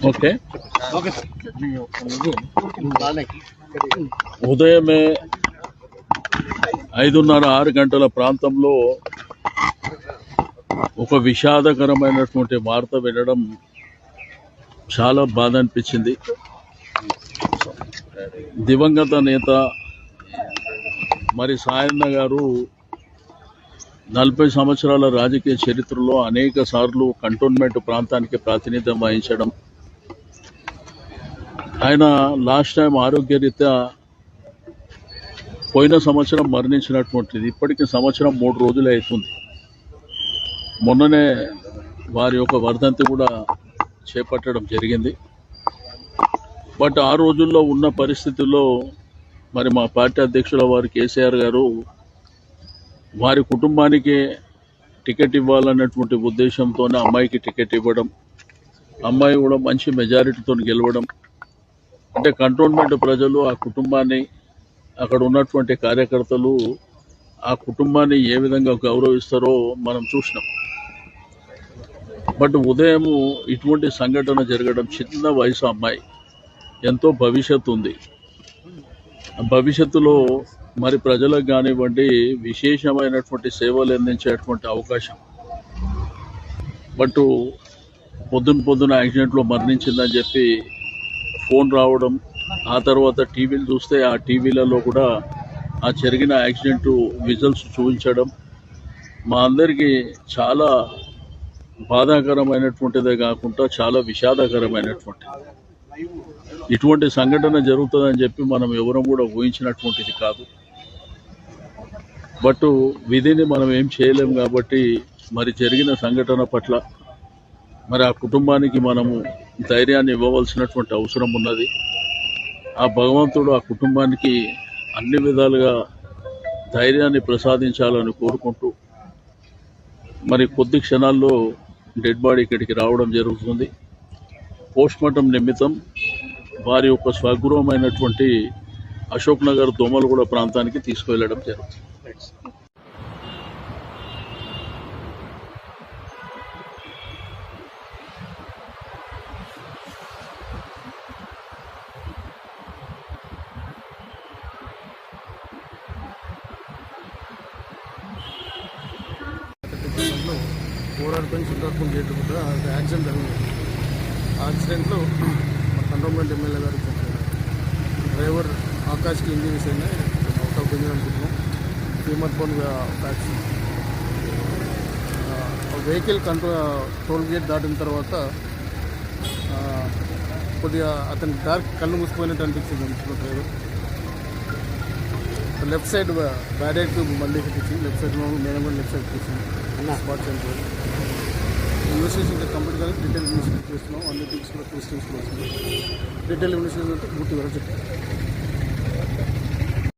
Okay. ఉదయమే ఐదున్నర ఆరు గంటల ప్రాంతంలో ఒక విషాదకరమైనటువంటి వార్త వినడం చాలా బాధ అనిపించింది. దివంగత నేత మరి సాయన్న గారు నలభై సంవత్సరాల రాజకీయ చరిత్రలో అనేక సార్లు కంటోన్మెంట్ ప్రాంతానికి ప్రాతినిధ్యం వహించడం ఆయన లాస్ట్ టైం ఆరోగ్యరీత్యా పోయిన సంవత్సరం మరణించినటువంటిది. ఇప్పటికి సంవత్సరం మూడు రోజులు అవుతుంది. మొన్ననే వారి యొక్క వర్ధంతి కూడా చేపట్టడం జరిగింది. బట్ ఆ రోజుల్లో ఉన్న పరిస్థితుల్లో మరి మా పార్టీ అధ్యక్షుల వారు కేసీఆర్ గారు వారి కుటుంబానికి టికెట్ ఇవ్వాలన్నటువంటి ఉద్దేశంతోనే అమ్మాయికి టికెట్ ఇవ్వడం అమ్మాయి కూడా మంచి మెజారిటీతో గెలవడం అంటే కంటోన్మెంట్ ప్రజలు ఆ కుటుంబాన్ని అక్కడ ఉన్నటువంటి కార్యకర్తలు ఆ కుటుంబాన్ని ఏ విధంగా గౌరవిస్తారో మనం చూసినాం. బట్ ఉదయం ఇటువంటి సంఘటన జరగడం చిన్న వయసు అమ్మాయి ఎంతో భవిష్యత్తు ఉంది. ఆ భవిష్యత్తులో మరి ప్రజలకు కానివ్వండి విశేషమైనటువంటి సేవలు అందించేటువంటి అవకాశం. బట్ పొద్దున పొద్దున యాక్సిడెంట్లో మరణించిందని చెప్పి ఫోన్ రావడం ఆ తర్వాత టీవీలు చూస్తే ఆ టీవీలలో కూడా ఆ జరిగిన యాక్సిడెంట్ విజువల్స్ చూపించడం మా అందరికీ చాలా బాధాకరమైనటువంటిదే కాకుండా చాలా విషాదకరమైనటువంటిది ఇటువంటి సంఘటన జరుగుతుందని చెప్పి మనం ఎవరం కూడా ఊహించినటువంటిది కాదు. బట్ విధిని మనం ఏం చేయలేం కాబట్టి మరి జరిగిన సంఘటన పట్ల మరి ఆ కుటుంబానికి మనము ధైర్యాన్ని ఇవ్వవలసినటువంటి అవసరం ఉన్నది. ఆ భగవంతుడు ఆ కుటుంబానికి అన్ని విధాలుగా ధైర్యాన్ని ప్రసాదించాలని కోరుకుంటూ మరి కొద్ది క్షణాల్లో డెడ్ బాడీ ఇక్కడికి రావడం జరుగుతుంది. పోస్ట్మార్టం నిమిత్తం వారి యొక్క స్వగృహమైనటువంటి అశోక్ నగర్ దోమలగూడ ప్రాంతానికి తీసుకువెళ్ళడం జరుగుతుంది. పోరాడుకొని సింగాపూర్ గేట్ కూడా యాక్సిడెంట్ జరిగింది. ఆ యాక్సిడెంట్లో మా కంటోన్మెంట్ ఎమ్మెల్యే గారు డ్రైవర్ ఆకాష్కి ఇంజరీస్ అయినాయి అవుట్ ఆఫ్ ఇంజరీ అనుకుంటున్నాం. Femur phone fax vehicle control toll gate దాటిన తర్వాత కొద్దిగా అతని డార్క్ కళ్ళు మూసిపోయినట్టు అనిపించింది. డ్రైవర్. లెఫ్ట్ సైడ్ బ్యాడెడ్ మళ్ళీ ఇచ్చింది లెఫ్ట్ సైడ్ నేను కూడా లెఫ్ట్ సైడ్ తీసింది స్పాట్ సెంటర్ ఇన్వెస్టిగేషన్ ఇంకా కంప్లీట్ కానీ డీటెయిల్ ఇన్వెస్టిగేషన్ చేస్తున్నాం. అన్ని థింగ్స్ కూడా క్వశ్చన్స్ వస్తుంది డీటెయిల్ ఇన్వెస్టిగేషన్ అంటే పూర్తి వరకు చెప్తాం